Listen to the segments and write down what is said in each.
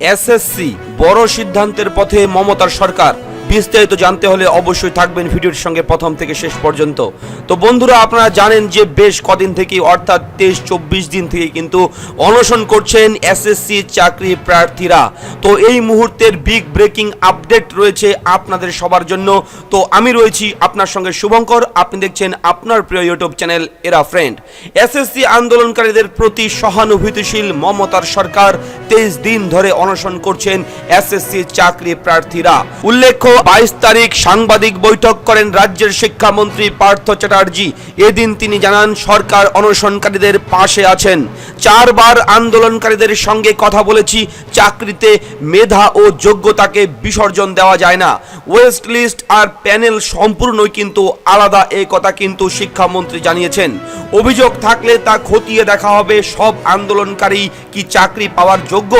SSC বড় সিদ্ধান্তের পথে মমতার সরকার। বিস্তারিত জানতে হলে অবশ্যই থাকবেন ভিডিওর সঙ্গে প্রথম থেকে শেষ পর্যন্ত। তো বন্ধুরা, আপনারা জানেন যে বেশ কদিন থেকে অর্থাৎ তেইশ চব্বিশ দিন থেকে কিন্তু অনশন করছেন এসএসসি চাকরি প্রার্থীরা। তো এই মুহূর্তের বিগ ব্রেকিং আপডেট রয়েছে আপনাদের সবার জন্য। তো আমি রয়েছি আপনার সঙ্গে শুভঙ্কর। আপনি দেখছেন আপনার প্রিয় ইউটিউব চ্যানেল এরা ফ্রেন্ড এসএসসি আন্দোলনকারীদের প্রতি সহানুভূতিশীল মমতার সরকার তেইশ দিন ধরে অনশন করছেন এসএসসি চাকরি প্রার্থীরা। উল্লেখ্য বাইশ তারিখ সাংবাদিক বৈঠক করেন রাজ্যের শিক্ষামন্ত্রী পার্থ চ্যাটার্জি। এদিন তিনি জানান, সরকার অনশনকারীদের পাশে আছেন। চারবার আন্দোলনকারীদের সঙ্গে কথা বলেছি, চাকরিতে মেধা ও যোগ্যতাকে বিসর্জন দেওয়া যায় না। ওয়েস্ট লিস্ট আর প্যানেল সম্পূর্ণই কিন্তু আলাদা এই কথা কিন্তু শিক্ষামন্ত্রী জানিয়েছেন। অভিযোগ থাকলে তা খতিয়ে দেখা হবে, সব আন্দোলনকারী কি চাকরি পাওয়ার যোগ্য?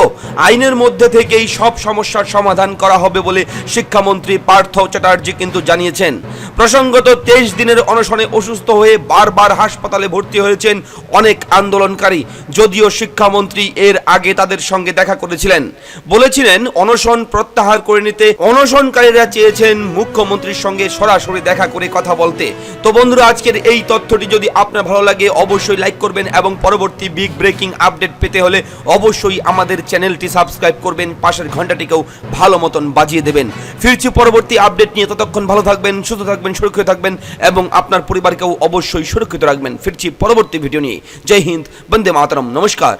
আইনের মধ্যে থেকেই সব সমস্যার সমাধান করা হবে বলে শিক্ষামন্ত্রী পার্থ চ্যাটার্জি কিন্তু জানিয়েছেন, প্রসঙ্গত তেইশ দিনের অনশনে অসুস্থ হয়ে বারবার হাসপাতালে ভর্তি হয়েছেন অনেক আন্দোলনকারী, যদিও শিক্ষামন্ত্রী এর আগে তাদের সঙ্গে দেখা করেছিলেন। বলেছিলেন, অনশন প্রত্যাহার করে নিতে অনশনকারীরা চেয়েছেন মুখ্যমন্ত্রীর সঙ্গে সরাসরি দেখা করে কথা বলতে। তো বন্ধুরা, আজকের এই তথ্যটি যদি আপনার ভালো লাগে, অবশ্যই লাইক করবেন এবং পরবর্তী বিগ ব্রেকিং আপডেট পেতে হলে অবশ্যই আমাদের চ্যানেলটি সাবস্ক্রাইব করবেন, পাশের ঘন্টাটিকেও ভালো মতন বাজিয়ে দেবেন। ফিরছি পরবর্তী আপডেট নিয়ে ততক্ষণ ভালো থাকবেন, সুস্থ থাকবেন, সুরক্ষিত থাকবেন এবং আপনার পরিবারকেও অবশ্যই সুরক্ষিত রাখবেন। ফিরছি পরবর্তী ভিডিও নিয়ে। জয় হিন্দ, বন্দে মাতরম। নমস্কার।